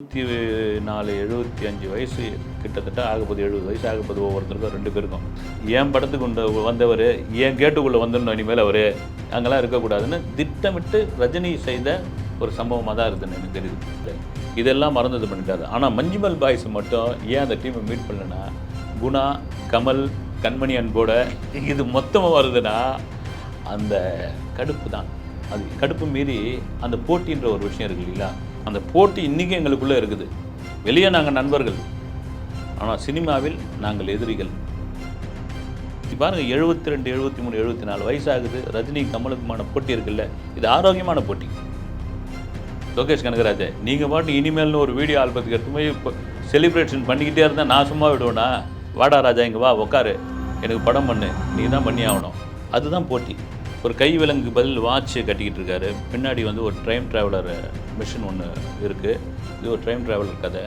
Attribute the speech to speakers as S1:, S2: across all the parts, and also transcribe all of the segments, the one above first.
S1: எழுபத்தி நாலு எழுபத்தி அஞ்சு வயசு கிட்டத்தட்ட ஆகப்போது எழுபது வயசு ஆகப்போது ஒவ்வொருத்தருக்கும் ரெண்டு பேருக்கும் என் படத்துக்கு உண்ட வந்தவர் என் கேட்டுக்குள்ளே வந்துடணும் இனிமேல் அவர் அங்கெல்லாம் இருக்கக்கூடாதுன்னு திட்டமிட்டு ரஜினி செய்த ஒரு சம்பவமாக தான் இருக்குதுன்னு எனக்கு தெரியுது. இதெல்லாம் மறந்தது பண்ணிட்டாரு. ஆனால் மஞ்சுமல் பாய்ஸ் மட்டும் ஏன் அந்த டீமை மீட் பண்ணலன்னா குணா கமல் கண்மணி அன்போட இது மொத்தமாக வருதுன்னா அந்த கடுப்பு தான். அது கடுப்பு மீறி அந்த போட்டின்ற ஒரு விஷயம் இருக்கு இல்லைங்களா? அந்த போட்டி இன்றைக்கும் எங்களுக்குள்ளே இருக்குது. வெளியே நாங்கள் நண்பர்கள். ஆனால் சினிமாவில் நாங்கள் எதிரிகள். இப்ப பாருங்கள் எழுபத்தி ரெண்டு எழுபத்தி மூணு எழுபத்தி நாலு வயசாகுது ரஜினி கமலுக்குமான போட்டி இருக்குல்ல இது ஆரோக்கியமான போட்டி. லோகேஷ் கனகராஜ் நீங்கள் பாட்டு இனிமேல்னு ஒரு வீடியோ ஆல்பத்துக்கு எடுத்து போய் இப்போ செலிப்ரேஷன் பண்ணிக்கிட்டே இருந்தால் நான் சும்மா விடுவேனா? வாடா ராஜா இங்கே வா உக்காரு. எனக்கு படம் பண்ணு. நீ தான் பண்ணி ஆகணும் அதுதான் போட்டி. ஒரு கை விலங்கு பதில் வாட்ச் கட்டிக்கிட்டு இருக்காரு. பின்னாடி வந்து ஒரு டைம் ட்ராவலர் மிஷின் ஒன்று இருக்குது இது ஒரு டைம் ட்ராவலர் கதை.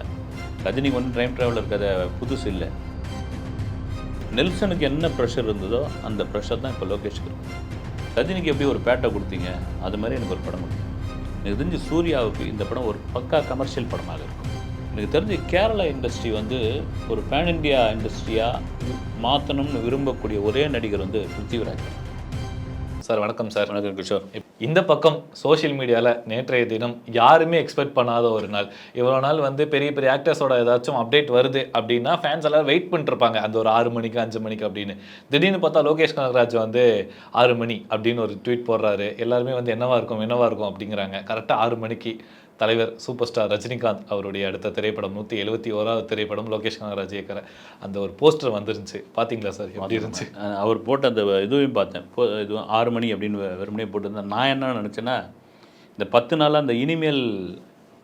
S1: ரஜினிக்கு வந்து டைம் ட்ராவலர் கதை புதுசு இல்லை. நெல்சனுக்கு என்ன ப்ரெஷர் இருந்ததோ அந்த ப்ரெஷர் தான் இப்போ லோகேஷ்க்கு இருக்கு. ரஜினிக்கு எப்படி ஒரு பேட்டை கொடுத்தீங்க? அது மாதிரி எனக்கு ஒரு படம் எனக்கு தெரிஞ்சு சூர்யாவுக்கு இந்த படம் ஒரு பக்கா கமர்ஷியல் படமாக இருக்கும். எனக்கு தெரிஞ்சு கேரளா இண்டஸ்ட்ரி வந்து ஒரு பேன் இண்டியா இண்டஸ்ட்ரியாக மாற்றணும்னு விரும்பக்கூடிய ஒரே நடிகர் வந்து பிருத்திவிராஜ்.
S2: சார். வணக்கம் சார்.
S1: வணக்கம் கிஷோர்.
S2: இந்த பக்கம் சோஷியல் மீடியாவில் நேற்றைய தினம் யாருமே எக்ஸ்பெக்ட் பண்ணாத ஒரு நாள். இவ்வளோ நாள் வந்து பெரிய பெரிய ஆக்டர்ஸோட ஏதாச்சும் அப்டேட் வருது அப்படின்னா ஃபேன்ஸ் எல்லாம் வெயிட் பண்ணிருப்பாங்க. அந்த ஒரு ஆறு மணிக்கு அஞ்சு மணிக்கு அப்படின்னு. திடீர்னு பார்த்தா லோகேஷ் கனகராஜ் வந்து ஆறு மணி அப்படின்னு ஒரு ட்வீட் போடுறாரு. எல்லாருமே வந்து என்னவா இருக்கும் என்னவா இருக்கும் அப்படிங்கிறாங்க. கரெக்டாக ஆறு மணிக்கு தலைவர் சூப்பர் ஸ்டார் ரஜினிகாந்த் அவருடைய அடுத்த திரைப்படம் நூற்றி எழுபத்தி ஓராவது திரைப்படம் லோகேஷ் கனகராஜ் இயக்கிற அந்த ஒரு போஸ்டர் வந்துருந்துச்சு. பார்த்தீங்களா சார்? எப்படி இருந்துச்சு?
S1: அவர் போட்ட அந்த இதுவையும் பார்த்தேன் போ இது ஆறு மணி அப்படின்னு வெறுமனே போட்டிருந்தேன். நான் என்ன நினச்சேன்னா இந்த பத்து நாளாக அந்த இனிமேல்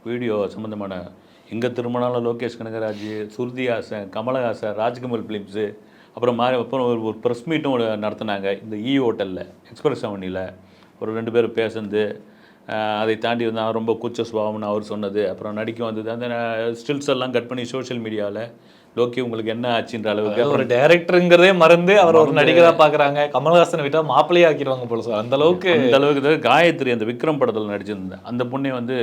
S1: வீடியோ சம்மந்தமான எங்கே திரும்பினாலும் லோகேஷ் கனகராஜ் சுருதி ஹாசன் கமலஹாசன் ராஜ்கமல் ஃபிலிம்ஸு அப்புறம் மாறி அப்புறம் ஒரு ஒரு ப்ரெஸ் மீட்டும் நடத்துனாங்க. இந்த இ ஹோட்டலில் எக்ஸ்பிரஸ் அவனியில் ஒரு ரெண்டு பேரும் பேசுனது. அஹ் அதை தாண்டி வந்து அவன் ரொம்ப கூச்ச சுபாவம்னு அவர் சொன்னது. அப்புறம் நடிக்க வந்தது. அந்த ஸ்டில்ஸ் எல்லாம் கட் பண்ணி சோஷியல் மீடியாவில் லோகி உங்களுக்கு என்ன ஆச்சுன்ற அளவுக்கு
S2: ஒரு டைரக்டருங்கிறதே மறந்து அவர் ஒரு நடிகரா பாக்குறாங்க. கமல்ஹாசன் விட்டா மாப்பிள்ளையே ஆக்கிடுவாங்க போல சார். அந்த அளவுக்கு
S1: அந்த அளவுக்கு காயத்ரி அந்த விக்ரம் படத்தில் நடிச்சிருந்தேன் அந்த பொண்ணே வந்து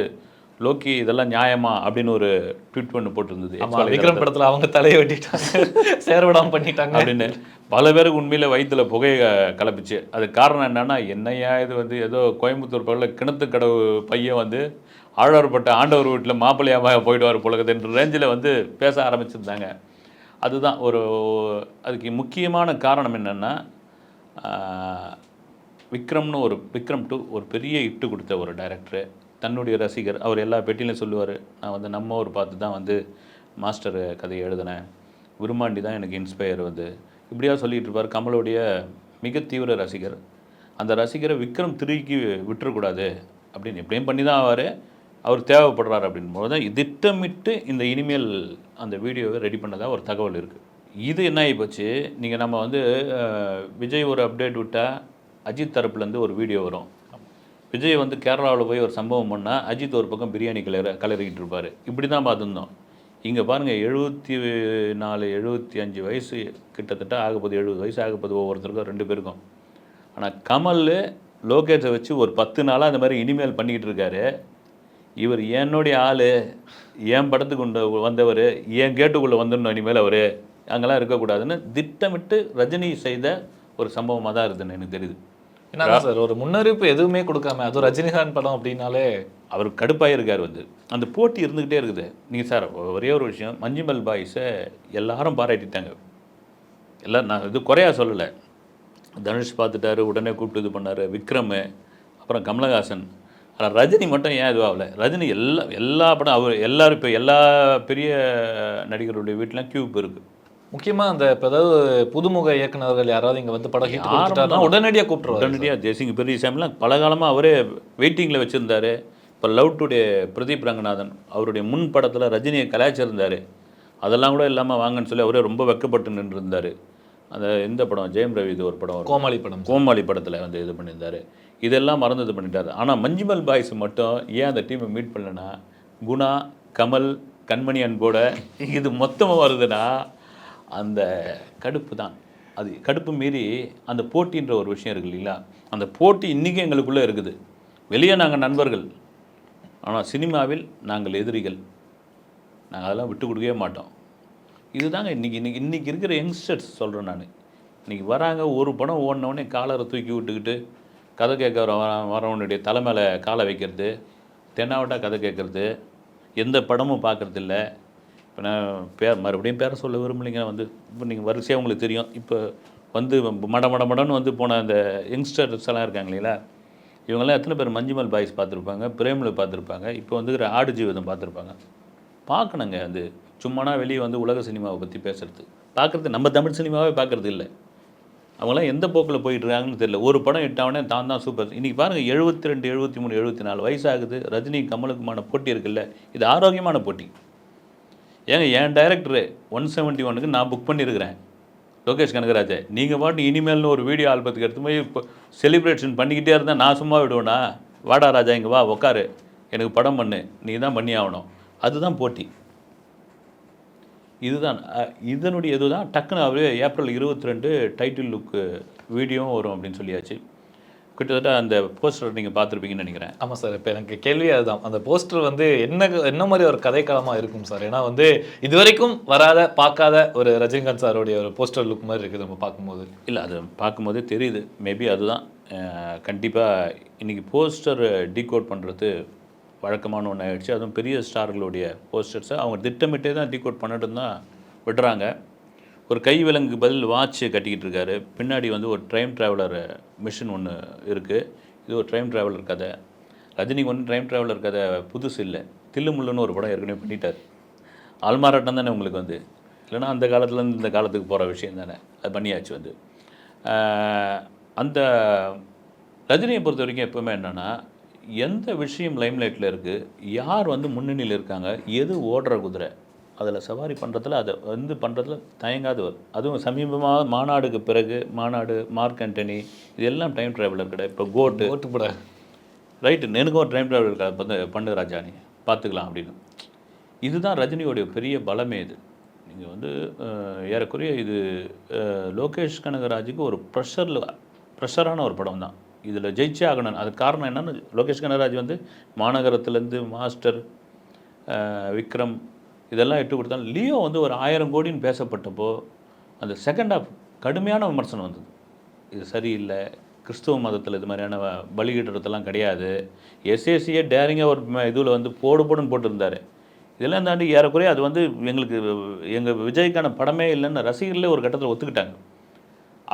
S1: லோக்கி இதெல்லாம் நியாயமா அப்படின்னு ஒரு ட்வீட் பண்ணி போட்டிருந்தது.
S2: விக்ரம் படத்துல அவங்க தலையை வெட்டிட்டாங்க. சேர விடாம பண்ணிட்டாங்க.
S1: அப்படின்னு பல பேருக்கு உண்மையில வயித்துல புகையை கலப்பிச்சு. அது காரணம் என்னன்னா என்னையா இது வந்து ஏதோ கோயம்புத்தூர் பக்கத்தில் கிணத்து கடவு பையன் வந்து ஆழ்வார்பட்ட ஆண்டவர் வீட்டில் மாப்பிள்ளையாக போயிடுவார் புலகத்துன்ற ரேஞ்சில் வந்து பேச ஆரம்பிச்சிருந்தாங்க. அதுதான் ஒரு அதுக்கு முக்கியமான காரணம் என்னென்னா விக்ரம்னு ஒரு விக்ரம் டூ ஒரு பெரிய இட்டு கொடுத்த ஒரு டைரக்டரு தன்னுடைய ரசிகர் அவர் எல்லா பெட்டிலையும் சொல்லுவார் நான் வந்து நம்ம ஒரு பார்த்து தான் வந்து மாஸ்டர் கதையை எழுதினேன். விரும்மாண்டி தான் எனக்கு இன்ஸ்பயர் வந்து. இப்படியா சொல்லிகிட்டு இருப்பார் கமலுடைய மிக தீவிர ரசிகர். அந்த ரசிகரை விக்ரம் திருக்கி விட்டுறக்கூடாது அப்படின்னு எப்படியும் பண்ணி தான் ஆவார். அவர் தேவைப்படுறாரு அப்படின்னு போது தான் திட்டமிட்டு இந்த இனிமேல் அந்த வீடியோவை ரெடி பண்ணதாக ஒரு தகவல் இருக்குது இது என்ன ஆகி போச்சு? நீங்கள் நம்ம வந்து விஜய் ஒரு அப்டேட் விட்டால் அஜித் தரப்புலேருந்து ஒரு வீடியோ வரும். விஜய் வந்து கேரளாவில் போய் ஒரு சம்பவம் பண்ணால் அஜித் ஒரு பக்கம் பிரியாணி கலர கலரிக்கிட்டு இருப்பார் இப்படி தான் பார்த்துருந்தோம். இங்கே பாருங்கள் எழுபத்தி நாலு எழுபத்தி அஞ்சு வயசு கிட்டத்தட்ட ஆகப்போது எழுபது வயசு ஆகப்போது ஒவ்வொருத்தருக்கும் ரெண்டு பேருக்கும். ஆனால் கமல் லோகேஷை வச்சு ஒரு பத்து நாளாக அந்த மாதிரி இனிமேல் பண்ணிக்கிட்டு இருக்காரு. இவர் என்னுடைய ஆள் என் படத்துக்கு கொண்டு வந்தவர் என் கேட்டுக்குள்ளே வந்துடணும் இனிமேல் அவர். அங்கெல்லாம் இருக்கக்கூடாதுன்னு திட்டமிட்டு ரஜினி செய்த ஒரு சம்பவமாக தான் இருக்குதுன்னு எனக்கு தெரியுது.
S2: என்ன சார் ஒரு முன்னறிவிப்பு எதுவுமே கொடுக்காம அது ரஜினிகாந்த் படம் அப்படின்னாலே
S1: அவர் கடுப்பாக இருக்கார் வந்து. அந்த போட்டி இருந்துக்கிட்டே இருக்குது. நீங்கள் சார் ஒரே ஒரு விஷயம் மஞ்சுமல் பாய்ஸை எல்லாரும் பாராட்டிட்டாங்க. எல்லாம் நான் இது குறையா சொல்லலை. தனுஷ் பார்த்துட்டாரு உடனே கூப்பிட்டு இது பண்ணார் விக்ரம் அப்புறம் கமலஹாசன். ஆனால் ரஜினி மட்டும் ஏன் இதுவாகல? ரஜினி எல்லா எல்லா படம் அவர் எல்லாரும் இப்போ எல்லா பெரிய நடிகருடைய வீட்டிலாம் கியூப் இருக்குது
S2: முக்கியமா அந்த இப்ப ஏதாவது புதுமுக இயக்குனர்கள் யாராவது இங்க வந்து படம் ஹிட் கொடுத்துட்டாருன்னா உடனடியா கூப்பிட்டுருவாரு
S1: உடனடியாக ஜெய்சிங் பெரியசாமிலாம் பல காலமாக அவரே வெயிட்டிங்கில் வச்சுருந்தாரு. இப்போ லவ் டுடே பிரதீப் ரங்கநாதன் அவருடைய முன் படத்தில் ரஜினியை கலாய்ச்சிருந்தார். அதெல்லாம் கூட இல்லாமல் வாங்கன்னு சொல்லி அவரே ரொம்ப வெக்கப்பட்டு நின்றுருந்தார். அந்த இந்த படம்? ஜெயம் ரவி இது ஒரு படம்.
S2: கோமாளி படம்
S1: கோமாளி படத்தில் வந்து இது பண்ணியிருந்தாரு. இதெல்லாம் மறந்து இது பண்ணிட்டாரு. ஆனால் மஞ்சுமல் பாய்ஸ் மட்டும் ஏன் அந்த டீமை மீட் பண்ணலன்னா குணா கமல் கண்மணி அன்போட இது மொத்தமாக வருதுன்னா அந்த கடுப்பு தான். அது கடுப்பு மீறி அந்த போட்டின்ற ஒரு விஷயம் இருக்கு இல்லைங்களா? அந்த போட்டி இன்றைக்கும் எங்களுக்குள்ளே இருக்குது. வெளியே நாங்கள் நண்பர்கள். ஆனால் சினிமாவில் நாங்கள் எதிரிகள். நாங்கள் அதெல்லாம் விட்டு கொடுக்கவே மாட்டோம். இதுதாங்க இன்றைக்கி இன்றைக்கி இன்றைக்கி இருக்கிற யங்ஸ்டர்ஸ் சொல்கிறேன் நான். இன்றைக்கி வராங்க ஒரு படம் ஓடினவொடனே காலரை தூக்கி விட்டுக்கிட்டு கதை கேட்க வர வரவனுடைய தலை மேலே காலை வைக்கிறது தென்னாவட்டா கதை கேட்குறது எந்த படமும் பார்க்குறதில்ல. இப்போ நான் பேர் மறுபடியும் பேரை சொல்ல விரும்பலைங்க. வந்து இப்போ நீங்கள் வரிசையாக உங்களுக்கு தெரியும். இப்போ வந்து மட மட மடன்னு வந்து போன அந்த யங்ஸ்டர்ஸ் எல்லாம் இருக்காங்க இல்லைங்களா? இவங்கெல்லாம் எத்தனை பேர்? மஞ்சுமல் பாய்ஸ் பார்த்துருப்பாங்க பிரேமில் பார்த்துருப்பாங்க இப்போ வந்துக்கிற ஆடு ஜீவிதம் பார்த்துருப்பாங்க. பார்க்கணுங்க அது. சும்மானா வெளியே வந்து உலக சினிமாவை பற்றி பேசுறது. பார்க்குறது நம்ம தமிழ் சினிமாவே பார்க்குறது இல்லை. அவங்களாம் எந்த போக்கில் போயிட்டுருக்காங்கன்னு தெரியல. ஒரு படம் இட்டாவனே தான் தான் சூப்பர் இன்றைக்கி பாருங்கள் எழுபத்தி ரெண்டு எழுபத்தி மூணு எழுபத்தி நாலு வயசாகுது. ரஜினி கமலுக்குமான போட்டி இருக்குல்ல. இது ஆரோக்கியமான போட்டி. ஏங்க என் டைரக்டரு ஒன் செவன்ட்டி ஒனுக்கு நான் புக் பண்ணியிருக்கிறேன் லோகேஷ் கனகராஜை. நீங்கள் பாட்டு இனிமேல்னு ஒரு வீடியோ ஆல்பத்துக்கு எடுத்து போய் இப்போ செலிப்ரேஷன் பண்ணிக்கிட்டே இருந்தால் நான் சும்மா விடுவேனா? வாடா ராஜா இங்கே வா உக்காரு. எனக்கு படம் பண்ணு. நீ தான் பண்ணி ஆகணும். அதுதான் போட்டி. இதுதான். இதனுடைய இதுதான் டக்குன்னு அவரே ஏப்ரல் இருபத்தி ரெண்டு டைட்டில் லுக்கு வீடியோவும் வரும் அப்படின்னு சொல்லியாச்சு. கிட்டத்தட்ட அந்த போஸ்டர் நீங்கள் பார்த்துருப்பீங்கன்னு நினைக்கிறேன்.
S2: ஆமாம் சார் இப்போ எனக்கு கேள்வி அதுதான். அந்த போஸ்டர் வந்து என்ன என்ன மாதிரி ஒரு கதைக்களமாக இருக்கும் சார்? ஏன்னா வந்து இது வரைக்கும் வராத பார்க்காத ஒரு ரஜினிகாந்த் சாருடைய ஒரு போஸ்டர் லுக் மாதிரி இருக்குது நம்ம பார்க்கும்போது.
S1: இல்லை அது பார்க்கும்போதே தெரியுது. மேபி அதுதான். கண்டிப்பாக இன்றைக்கி போஸ்டர் டீகோட் பண்ணுறது வழக்கமான ஒன்று ஆயிடுச்சு அதுவும் பெரிய ஸ்டார்களுடைய போஸ்டர்ஸை அவங்க திட்டமிட்டே தான் டீகோட் பண்ணிட்டு தான் விடுறாங்க ஒரு கை விலங்கு பதில் வாட்ச் கட்டிக்கிட்டு இருக்காரு. பின்னாடி வந்து ஒரு ட்ரெயின் ட்ராவலர் மிஷின் ஒன்று இருக்குது இது ஒரு ட்ரெயின் ட்ராவலர் கதை. ரஜினிக்கு வந்து ட்ரைம் ட்ராவலர் கதை புதுசு இல்லை. தில்லுமுள்ளுன்னு ஒரு படம் ஏற்கனவே பண்ணிட்டார். ஆல்மாராட்டம் தானே உங்களுக்கு வந்து. இல்லைன்னா அந்த காலத்துலேருந்து இந்த காலத்துக்கு போகிற விஷயம் தானே. அது பண்ணியாச்சு வந்து. அந்த ரஜினியை பொறுத்த வரைக்கும் எப்போவுமே என்னென்னா எந்த விஷயம் லைம்லைட்டில் இருக்குது யார் வந்து முன்னணியில் இருக்காங்க எது ஓடுற குதிரை? அதில் சவாரி பண்ணுறதுல அதை வந்து பண்ணுறதுல தயங்காதவர். அதுவும் சமீபமாக மாநாடுக்கு பிறகு மாநாடு மார்க் ஆண்டனி இது எல்லாம் டைம் ட்ராவலர் கடை இப்போ கோட்டு
S2: ஓட்டு போட
S1: ரைட்டு எனக்கும் ஒரு டைம் ட்ராவலர் கதை வந்து பண்ணு ராஜா நீ பார்த்துக்கலாம் அப்படின்னு. இதுதான் ரஜினியோடைய பெரிய பலமே இது. நீங்கள் வந்து ஏறக்குறைய இது லோகேஷ் கனகராஜுக்கு ஒரு ப்ரெஷரில் ப்ரெஷரான ஒரு படம் தான். இதில் ஜெயிச்சே ஆகணும். அதுக்கு காரணம் என்னன்னு லோகேஷ் கனகராஜ் வந்து மாநகரத்துலேருந்து மாஸ்டர் விக்ரம் இதெல்லாம் இட்டு கொடுத்தாலும் லியோ வந்து ஒரு ஆயிரம் கோடின்னு பேசப்பட்டப்போ அந்த செகண்ட் ஆஃப் கடுமையான விமர்சனம் வந்தது. இது சரியில்லை கிறிஸ்துவ மதத்தில் இது மாதிரியான பலிகிடுறதெல்லாம் கிடையாது. எஸ்எஸ்சியே டேரிங்காக ஒரு இதில் வந்து போடு போடுன்னு போட்டிருந்தாரு. இதெல்லாம் தாண்டி ஏறக்குறைய அது வந்து எங்களுக்கு எங்கள் விஜய்க்கான படமே இல்லைன்னு ரசிகர்களே ஒரு கட்டத்தில் ஒத்துக்கிட்டாங்க.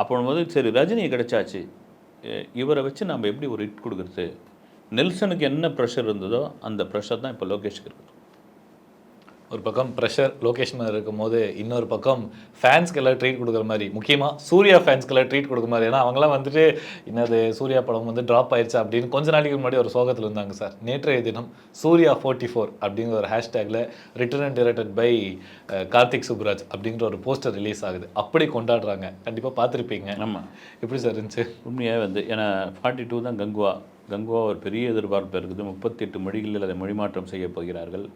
S1: அப்போ வந்து சரி ரஜினி கிடைச்சாச்சு. இவரை வச்சு நம்ம எப்படி ஒரு ஹிட் கொடுக்குறது? நெல்சனுக்கு என்ன ப்ரெஷர் இருந்ததோ அந்த ப்ரெஷர் தான் இப்போ லோகேஷுக்கு இருக்குது
S2: ஒரு பக்கம் ப்ரெஷர் லொகேஷன் இருக்கும்போது இன்னொரு பக்கம் ஃபேன்ஸ்க்கு எல்லாம் ட்ரீட் கொடுக்குற மாதிரி முக்கியமாக சூர்யா ஃபேன்ஸ்க்கு எல்லாம் ட்ரீட் கொடுக்குற மாதிரி. ஏன்னா அவங்களாம் வந்துட்டு என்னது சூர்யா படம் வந்து ட்ராப் ஆயிடுச்சு அப்படின்னு கொஞ்ச நாளைக்கு முன்னாடி ஒரு சோகத்தில் இருந்தாங்க சார். நேற்றைய தினம் சூர்யா ஃபோர்ட்டி ஃபோர் அப்படிங்கிற ஒரு ஹேஷ்டேக்கில் written and directed by Karthik Subbaraj அப்படிங்கிற ஒரு போஸ்டர் ரிலீஸ் ஆகுது. அப்படி கொண்டாடுறாங்க. கண்டிப்பாக பார்த்துருப்பீங்க.
S1: ஆமாம்
S2: எப்படி சார் இருந்துச்சு?
S1: உண்மையாக வந்து ஏன்னா ஃபார்ட்டி டூ தான் கங்குவா. கங்குவா ஒரு பெரிய எதிர்பார்ப்பு இருக்குது. முப்பத்தெட்டு மொழிகளில் அதை மொழிமாற்றம் செய்ய போகிறார்கள்.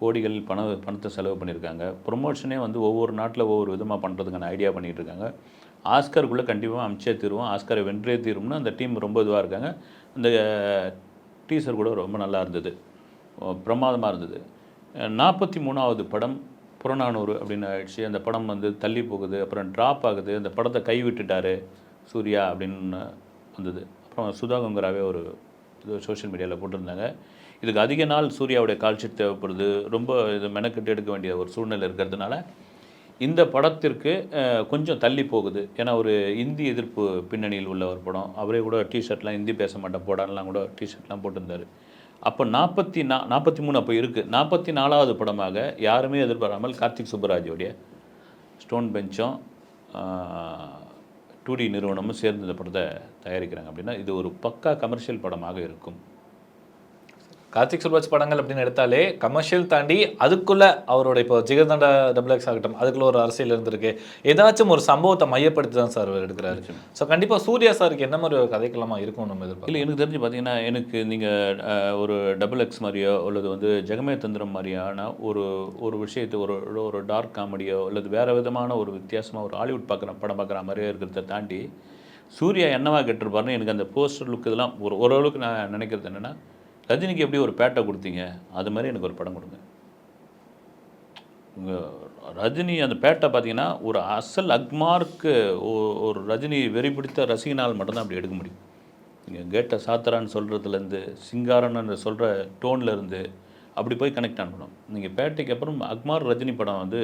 S1: கோடிகள் பண பணத்தை செலவு பண்ணியிருக்காங்க. ப்ரொமோஷனே வந்து ஒவ்வொரு நாட்டில் ஒவ்வொரு விதமாக பண்ணுறதுக்கான ஐடியா பண்ணிகிட்டு இருக்காங்க ஆஸ்கருக்குள்ளே கண்டிப்பாக அமிச்சே தீருவோம். ஆஸ்கரை வென்றே தீரும்னு அந்த டீம் ரொம்ப இதுவாக இருக்காங்க. அந்த டீசர் கூட ரொம்ப நல்லா இருந்தது. பிரமாதமாக இருந்தது. நாற்பத்தி மூணாவது படம் புறநானூறு அப்படின்னு ஆயிடுச்சு. அந்த படம் வந்து தள்ளி போகுது. அப்புறம் ட்ராப் ஆகுது. அந்த படத்தை கைவிட்டுட்டாரு சூர்யா அப்படின்னு வந்தது. அப்புறம் சுதா கங்கராவே ஒரு இது சோஷியல் மீடியாவில் போட்டிருந்தாங்க. இதுக்கு அதிக நாள் சூர்யாவுடைய கால்ஷீட் தேவைப்படுது ரொம்ப இது மெனக்கெட்டு எடுக்க வேண்டிய ஒரு சூழ்நிலை இருக்கிறதுனால இந்த படத்திற்கு கொஞ்சம் தள்ளி போகுது. ஏன்னா ஒரு இந்தி எதிர்ப்பு பின்னணியில் உள்ள ஒரு படம். அவரே கூட டிஷர்ட்லாம் ஹிந்தி பேச மாட்டேன் போடான்லாம் கூட டிஷர்ட்லாம் போட்டிருந்தார். அப்போ நாற்பத்தி நா நாற்பத்தி மூணு அப்போ இருக்குது நாற்பத்தி நாலாவது படமாக யாருமே எதிர்பாராமல் கார்த்திக் சுப்பராஜோடைய ஸ்டோன் பெஞ்சும் டூ டி நிறுவனமும் சேர்ந்து இந்த படத்தை தயாரிக்கிறாங்க அப்படின்னா இது ஒரு பக்கா கமர்ஷியல் படமாக இருக்கும்.
S2: கார்த்திக் சுப்ராஜ் படங்கள் அப்படின்னு எடுத்தாலே கமர்ஷியல் தாண்டி அதுக்குள்ள அவரோட இப்போ ஜிகர்தண்டா டபுள் எக்ஸ் ஆகட்டும் அதுக்குள்ள ஒரு அரசியல் இருந்திருக்கு. ஏதாச்சும் ஒரு சம்பவத்தை மையப்படுத்தி தான் சார் அவர் எடுக்கிறாரு. ஸோ கண்டிப்பாக சூர்யா சாருக்கு என்ன மாதிரி ஒரு கதைக்களமா இருக்கும் நம்ம எதிர்பார்க்கலாம்
S1: இல்லை எனக்கு தெரிஞ்சு பார்த்தீங்கன்னா எனக்கு நீங்கள் ஒரு டபுள் எக்ஸ் மாதிரியோ அல்லது வந்து ஜெகமே தந்திரம் மாதிரியான ஒரு ஒரு விஷயத்தை ஒரு ஒரு டார்க் காமெடியோ அல்லது வேறு விதமான ஒரு வித்தியாசமாக ஒரு ஹாலிவுட் பார்க்குற படம் பார்க்குற மாதிரியே இருக்கிறத தாண்டி சூர்யா என்னவா கெட்டிருப்பாருன்னு எனக்கு அந்த போஸ்டர் லுக் இதெல்லாம் ஒரு ஓரளவுக்கு நான் நினைக்கிறது என்னென்னா ரஜினிக்கு எப்படி ஒரு பேட்டை கொடுத்தீங்க? அது மாதிரி எனக்கு ஒரு படம் கொடுங்க. ரஜினி அந்த பேட்டை பார்த்தீங்கன்னா ஒரு அசல் அக்மார்க்கு ஒரு ரஜினி வெறி பிடித்த ரசிகனால் மட்டும்தான் அப்படி எடுக்க முடியும். நீங்கள் கேட்டை சாத்தரான்னு சொல்கிறதுலேருந்து சிங்காரன்னு சொல்கிற டோன்லேருந்து அப்படி போய் கனெக்ட் ஆகணும் நீங்கள் பேட்டைக்கு அப்புறம் அக்மார் ரஜினி படம் வந்து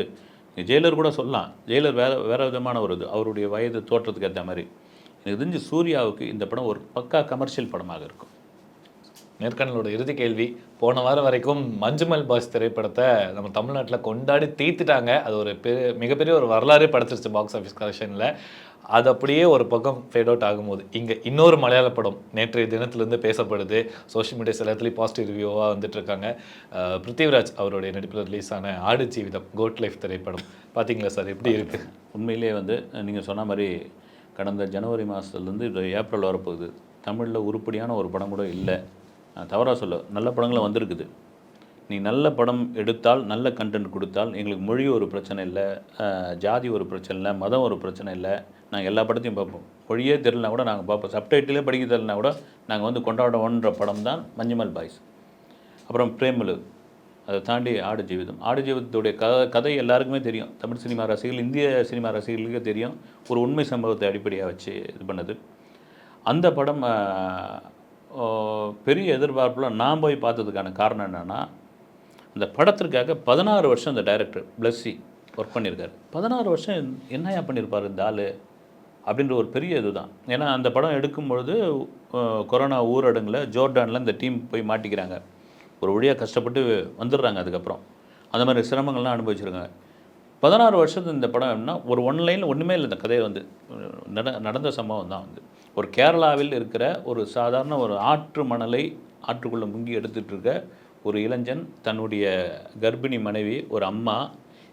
S1: நீங்க ஜெயிலர் கூட சொல்லலாம். ஜெயிலர் வேறு வேறு விதமான ஒரு இது. அவருடைய வயது தோற்றத்துக்கு ஏற்ற மாதிரி. எனக்கு தெரிஞ்சு சூர்யாவுக்கு இந்த படம் ஒரு பக்கா கமர்ஷியல் படமாக இருக்கும்.
S2: நேர்காணலோட இறுதி கேள்வி. போன வாரம் வரைக்கும் மஞ்சுமல் பாய்ஸ் திரைப்படத்தை நம்ம தமிழ்நாட்டில் கொண்டாடி தீர்த்துட்டாங்க. அது ஒரு பெரிய மிகப்பெரிய ஒரு வரலாறே படைச்சிருச்சு பாக்ஸ் ஆஃபீஸ் கலெக்ஷனில் அது அப்படியே ஒரு பக்கம் ஃபேட் அவுட் ஆகும்போது இங்கே இன்னொரு மலையாள படம் நேற்றைய தினத்திலேருந்து பேசப்படுது. சோஷியல் மீடியாஸ் எல்லாத்துலேயும் பாசிட்டிவ் ரிவ்யூவாக வந்துட்டு இருக்காங்க. பிருத்திவிராஜ் அவருடைய நடிப்பில் ரிலீஸ் ஆன ஆடு ஜீவிதம் கோட் லைஃப் திரைப்படம். பார்த்தீங்களா சார் எப்படி இருக்கு?
S1: உண்மையிலேயே வந்து நீங்கள் சொன்ன மாதிரி கடந்த ஜனவரி மாதத்துலேருந்து இது ஏப்ரல் வரப்போகுது. தமிழில் உருப்படியான ஒரு படம் கூட இல்லை. நான் தவறாக சொல்ல நல்ல படங்களும் வந்திருக்குது. நீ நல்ல படம் எடுத்தால் நல்ல கண்டென்ட் கொடுத்தால் எங்களுக்கு மொழி ஒரு பிரச்சனை இல்லை ஜாதி ஒரு பிரச்சனை இல்லை மதம் ஒரு பிரச்சனை இல்லை நாங்கள் எல்லா படத்தையும் பார்ப்போம். மொழியே தெரிலனா கூட நாங்கள் பார்ப்போம். சப்டைட்டிலே படிக்க தெரிலனா கூட நாங்கள் வந்து கொண்டாடுவோன்ற படம் தான் மஞ்சுமல் பாய்ஸ். அப்புறம் பிரேமலு. அதை தாண்டி ஆடு ஜீவிதம். ஆடு ஜீவிதத்துடைய கதை கதை எல்லாருக்குமே தெரியும். தமிழ் சினிமா ரசிகர்கள் இந்திய சினிமா ரசிகர்களுக்கே தெரியும். ஒரு உண்மை சம்பவத்தை அடிப்படையாக வச்சு இது பண்ணது. அந்த படம் பெரிய எதிர்பார்ப்பில் நான் போய் பார்த்ததுக்கான காரணம் என்னென்னா அந்த படத்திற்காக பதினாறு வருஷம் அந்த டைரக்டர் பிளஸ்ஸி ஒர்க் பண்ணியிருக்காரு. பதினாறு வருஷம் என்னையா பண்ணியிருப்பார் இந்த ஆள்? அப்படின்ற ஒரு பெரிய இதுதான். ஏன்னா அந்த படம் எடுக்கும்பொழுது கொரோனா ஊரடங்கில் ஜோர்டானில் இந்த டீம் போய் மாட்டிக்கிறாங்க. ஒரு வழியாக கஷ்டப்பட்டு வந்துடுறாங்க அதுக்கப்புறம். அந்த மாதிரி சிரமங்கள்லாம் அனுபவிச்சிருக்காங்க. பதினாறு வருஷத்து இந்த படம் என்ன ஒரு ஒன் ஒன்றுமே இல்லை இந்த கதையை வந்து. நட நடந்த சம்பவம் தான் வந்து. ஒரு கேரளாவில் இருக்கிற ஒரு சாதாரண ஒரு ஆற்று மணலை ஆற்றுக்குள்ளே முங்கி எடுத்துகிட்டு இருக்க ஒரு இளைஞன் தன்னுடைய கர்ப்பிணி மனைவி ஒரு அம்மா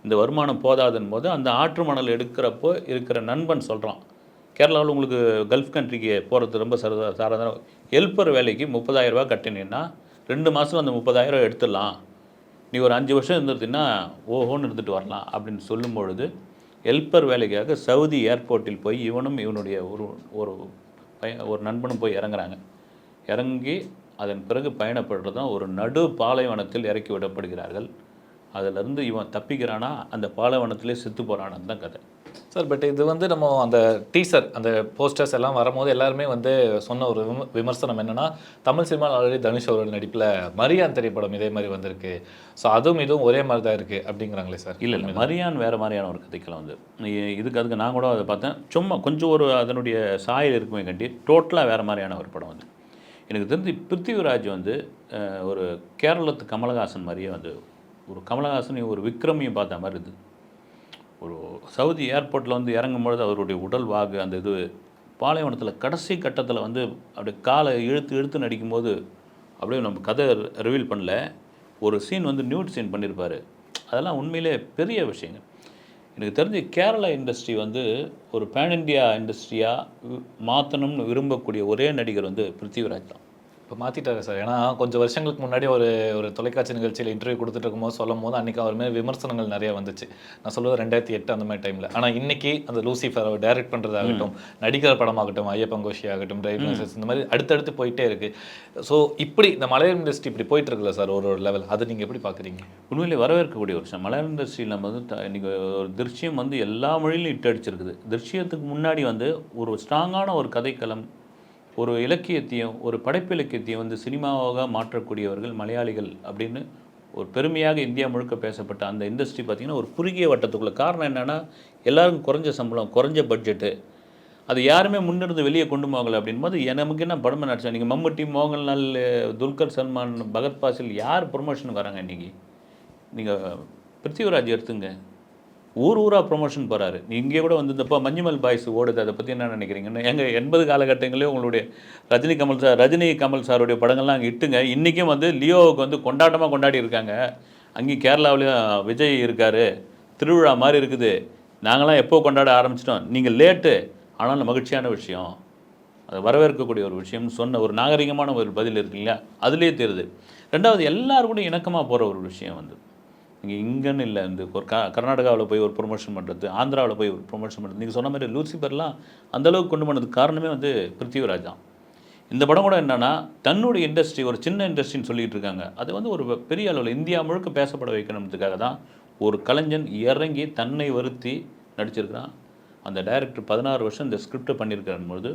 S1: இந்த வருமானம் போதாதுன்னு போது அந்த ஆற்று மணல் எடுக்கிறப்போ இருக்கிற நண்பன் சொல்கிறான் கேரளாவில் உங்களுக்கு கல்ஃப் கண்ட்ரிக்கு போகிறது ரொம்ப சரதா சாதாரண ஹெல்ப்பர் வேலைக்கு முப்பதாயிரம் ரூபாய் கட்டினீங்கன்னா ரெண்டு மாதம் அந்த முப்பதாயிரம் எடுத்துடலாம். நீ ஒரு அஞ்சு வருஷம் இருந்துருந்தீங்கன்னா ஓஹோன்னு இருந்துட்டு வரலாம் அப்படின்னு சொல்லும் பொழுது ஹெல்ப்பர் வேலைக்காக சவுதி ஏர்போர்ட்டில் போய் இவனும் இவனுடைய ஒரு ஒரு பையன் ஒரு நண்பனும் போய் இறங்குறாங்க. இறங்கி அதன் பிறகு பயணப்படுறது தான் ஒரு நடு பாலைவனத்தில் இறக்கி விடப்படுகிறார்கள். அதிலிருந்து இவன் தப்பிக்கிறானா? அந்த பாலைவனத்திலே செத்து போகிறான்னு தான் கதை.
S2: சார் பட் இது வந்து நம்ம அந்த டீசர் அந்த போஸ்டர்ஸ் எல்லாம் வரும்போது எல்லாருமே வந்து சொன்ன ஒரு விம- விமர்சனம் என்னென்னா தமிழ் சினிமாவில் ஆல்ரெடி தனுஷ் அவர்கள் நடிப்பில் மரியான் திரைப்படம் இதே மாதிரி வந்திருக்கு. ஸோ அதுவும் இதுவும் ஒரே மாதிரி தான் இருக்குது அப்படிங்கிறாங்களே சார்.
S1: இல்லை இல்லை மரியான் வேறு மாதிரியான ஒரு கதைக்கெல்லாம் வந்து இதுக்கு அதுக்கு நான் கூட அதை பார்த்தேன். சும்மா கொஞ்சம் ஒரு அதனுடைய சாயல் இருக்குமே கண்டி டோட்டலாக வேறு மாதிரியான ஒரு படம் வந்து. எனக்கு தெரிஞ்சு பிருத்திவிராஜ் வந்து ஒரு கேரளத்து கமலஹாசன் மாதிரியே வந்து ஒரு கமலஹாசனையும் ஒரு விக்ரமையும் பார்த்த மாதிரி இருந்தது. ஒரு சவுதி ஏர்போர்ட்டில் வந்து இறங்கும்பொழுது அவருடைய உடல் வாகு அந்த இது பாலைவனத்தில் கடைசி கட்டத்தில் வந்து அப்படியே காலை இழுத்து இழுத்து நடிக்கும்போது அப்படியே நம்ம கதை ரிவீல் பண்ணல. ஒரு சீன் வந்து நியூட் சீன் பண்ணியிருப்பார் அதெல்லாம் உண்மையிலே பெரிய விஷயங்க. எனக்கு தெரிஞ்சு கேரளா இண்டஸ்ட்ரி வந்து ஒரு பேன் இண்டியா இண்டஸ்ட்ரியாக மாற்றணும்னு விரும்பக்கூடிய ஒரே நடிகர் வந்து பிருத்திவிராஜ் தான்.
S2: இப்போ மாற்றிட்டாரு சார். ஏன்னா கொஞ்சம் வருஷங்களுக்கு முன்னாடி ஒரு ஒரு தொலைக்காட்சி நிகழ்ச்சியில் இன்டர்வியூ கொடுத்துட்டு இருக்கும்போது சொல்லும் போது அன்றைக்கி அவர் மேலே விமர்சனங்கள் நிறைய வந்துச்சு. நான் சொல்லுவது ரெண்டாயிரத்தி எட்டு அந்த மாதிரி டைமில் ஆனால் இன்னைக்கு அந்த லூசிஃபர் அவர் டைரக்ட் பண்ணுறதாகட்டும் நடிக்கிற படமாகட்டும் ஐயப்பங்கோஷி ஆகட்டும் டிரைவ் லைசன்ஸ் இந்த மாதிரி அடுத்தடுத்து போயிட்டே இருக்கு. ஸோ இப்படி இந்த மலையாள இண்டஸ்ட்ரி இப்படி போயிட்டு இருக்குல்ல சார் ஒரு ஒரு லெவல் அதை நீங்கள் எப்படி பார்க்குறீங்க
S1: உண்மையிலே வரவேற்கக்கூடிய ஒரு விஷயம். மலையாள இண்டஸ்ட்ரியில் நம்ம வந்து இன்னைக்கு ஒரு திருஷ்யம் வந்து எல்லா மொழியிலும் இட்டு அடிச்சிருக்குது. திருஷ்யத்துக்கு முன்னாடி வந்து ஒரு ஸ்ட்ராங்கான ஒரு கதைக்களம் ஒரு இலக்கியத்தையும் ஒரு படைப்பிலக்கியத்தையும் வந்து சினிமாவாக மாற்றக்கூடியவர்கள் மலையாளிகள் அப்படின்னு ஒரு பெருமையாக இந்தியா முழுக்க பேசப்பட்ட அந்த இண்டஸ்ட்ரி பார்த்திங்கன்னா ஒரு குறுகிய வட்டத்துக்குள்ள. காரணம் என்னென்னா எல்லாருக்கும் குறைஞ்ச சம்பளம் குறைஞ்ச பட்ஜெட்டு அது யாருமே முன்னிருந்து வெளியே கொண்டு போகலை அப்படின்போது நமக்கு என்ன படமே நடிச்சா? நீங்கள் மம்முட்டி மோகன்லால் துல்கர் சல்மான் பகத் பாசில் யார் ப்ரொமோஷனுக்கு வராங்க இன்றைக்கி நீங்கள் பிருத்திவிராஜ் எடுத்துங்க. ஊர் ஊராக ப்ரொமோஷன் போகிறாரு இங்கே கூட வந்து இந்த இப்போ மஞ்சுமல் பாய்ஸ் ஓடுது அதை பற்றி என்ன நினைக்கிறீங்கன்னு? எங்கள் எண்பது காலகட்டங்களே உங்களுடைய ரஜினி கமல் சார் ரஜினி கமல் சாருடைய படங்கள்லாம் அங்கே இட்டுங்க. இன்றைக்கும் வந்து லியோவுக்கு வந்து கொண்டாட்டமாக கொண்டாடி இருக்காங்க. அங்கேயும் கேரளாவிலையும் விஜய் இருக்கார். திருவிழா மாதிரி இருக்குது. நாங்களாம் எப்போ கொண்டாட ஆரம்பிச்சிட்டோம்? நீங்கள் லேட்டு ஆனாலும் மகிழ்ச்சியான விஷயம். அது வரவேற்கக்கூடிய ஒரு விஷயம்னு சொன்ன ஒரு நாகரிகமான ஒரு பதில் இருக்கு இல்லையா? அதுலேயே தெரியுது ரெண்டாவது எல்லாரும் கூட இணக்கமாக போகிற ஒரு விஷயம் வந்து நீங்கள் இங்கேன்னு இல்லை இந்த ஒரு க கர்நாடகாவில் போய் ஒரு ப்ரொமோஷன் பண்ணுறது ஆந்திராவில் போய் ஒரு ப்ரொமோஷன் பண்ணுறது நீங்கள் சொன்ன மாதிரி லூசிபர்லாம் அந்த அளவுக்கு கொண்டு போனதுக்கு காரணமே வந்து பிருத்திவிராஜ் தான். இந்த படம் கூட என்னென்னா தன்னுடைய இண்டஸ்ட்ரி ஒரு சின்ன இண்டஸ்ட்ரின்னு சொல்லிட்டு இருக்காங்க. அது வந்து ஒரு பெரிய அளவில் இந்தியா முழுக்க பேசப்பட வைக்கணுன்றதுக்காக தான் ஒரு கலைஞன் இறங்கி தன்னை வருத்தி நடிச்சிருக்கிறான். அந்த டைரக்டர் பதினாறு வருஷம் இந்த ஸ்கிரிப்டை பண்ணியிருக்காருன் பொழுது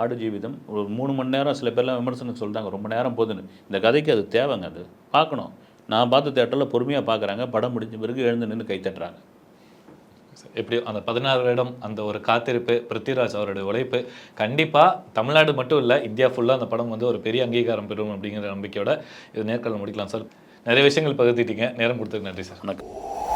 S1: ஆடு ஜீவிதம் ஒரு மூணு மணி நேரம் சில பேர்லாம் விமர்சனம் சொல்கிறாங்க ரொம்ப நேரம் போகுதுன்னு இந்த கதைக்கு அது தேவைங்க அது பார்க்கணும். நான் பார்த்த தேட்டரில் பொறுமையாக பார்க்குறாங்க. படம் முடிஞ்ச பிறகு எழுந்து நின்று கை தட்டுறாங்க.
S2: எப்படியோ அந்த பதினாறு வருடம் அந்த ஒரு காத்திருப்பு பிருத்திவிராஜ் அவருடைய உழைப்பு கண்டிப்பாக தமிழ்நாடு மட்டும் இல்லை இந்தியா ஃபுல்லாக அந்த படம் வந்து ஒரு பெரிய அங்கீகாரம் பெறும் அப்படிங்கிற நம்பிக்கையோட இது நேர்காணல் முடிக்கலாம். சார் நிறைய விஷயங்கள் பகிர்த்திட்டீங்க நேரம் கொடுத்ததுக்கு நன்றி சார்.
S1: வணக்கம்.